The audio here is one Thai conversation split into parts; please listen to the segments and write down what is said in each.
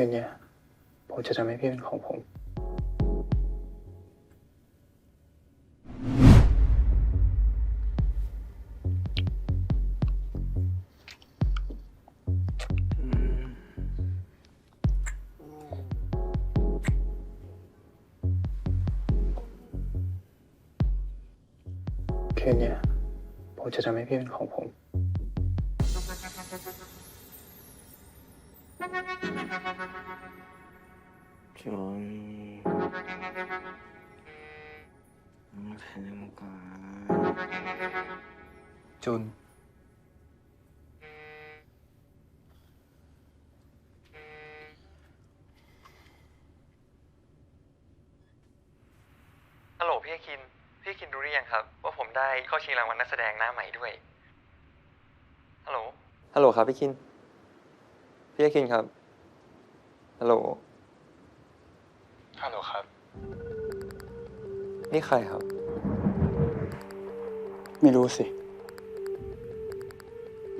คืนเนี้ยผมจะทำให้พี่เป็นของผม คืนเนี้ยผมจะทำให้พี่เป็นของผม 전 음, 되는가 จุน ฮัลโหลพี่อาคิน พี่อาคินรู้หรือยังครับ ว่าผมได้เข้าชิงรางวัลนักแสดงหน้าใหม่ด้วย ฮัลโหล ฮัลโหลครับพี่คิน พี่อาคินครับ ฮัลโหล ฮัลโหลครับ นี่ใครครับ ไม่รู้สิ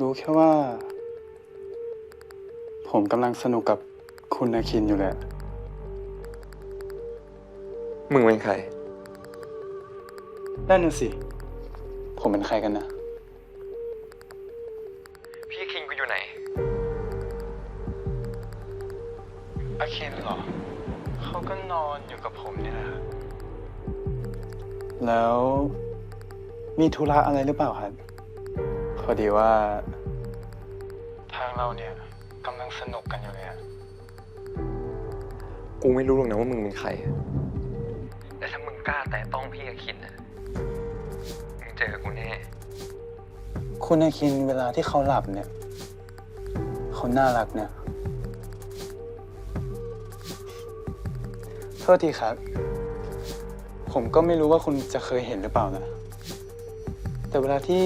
รู้แค่ว่า ผมกำลังสนุกกับคุณนาคินอยู่แหละ มึงเป็นใคร นั่นน่ะสิ ผมเป็นใครกันนะ คินเหรอ เขาก็นอนอยู่กับผมนี่แหละแล้วมีธุระอะไรหรือเปล่าครับ พอดีว่า ทางเราเนี่ยกำลังสนุกกันอยู่เลยอะกูไม่รู้หรอกนะว่ามึงเป็นใคร แต่ถ้ามึงกล้าแตะต้องพี่อาคินนะมึงเจอกูแน่ คุณอาคินเวลาที่เขาหลับเนี่ย เขาน่ารักเนี่ย ษทีครับ ผมก็ไม่รู้ว่าคุณจะเคยเห็นหรือเปล่านะ แต่เวลาที่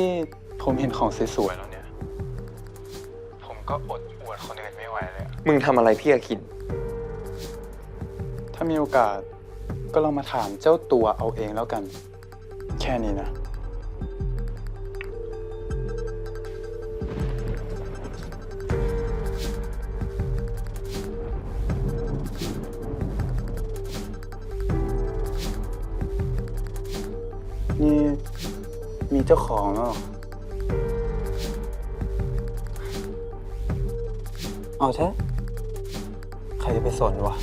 ผมเห็นของสวยๆแล้วเนี่ย ผมก็อดอวดคนอื่นไม่ไหวเลยอะมึงทำอะไรพี่อาคิน ถ้ามีโอกาสก็ลองมาถามเจ้าตัวเอาเองแล้วกัน แค่นี้นะ เจ้าของแล้วเหรอเอาเถอะใครจะไปสนวะ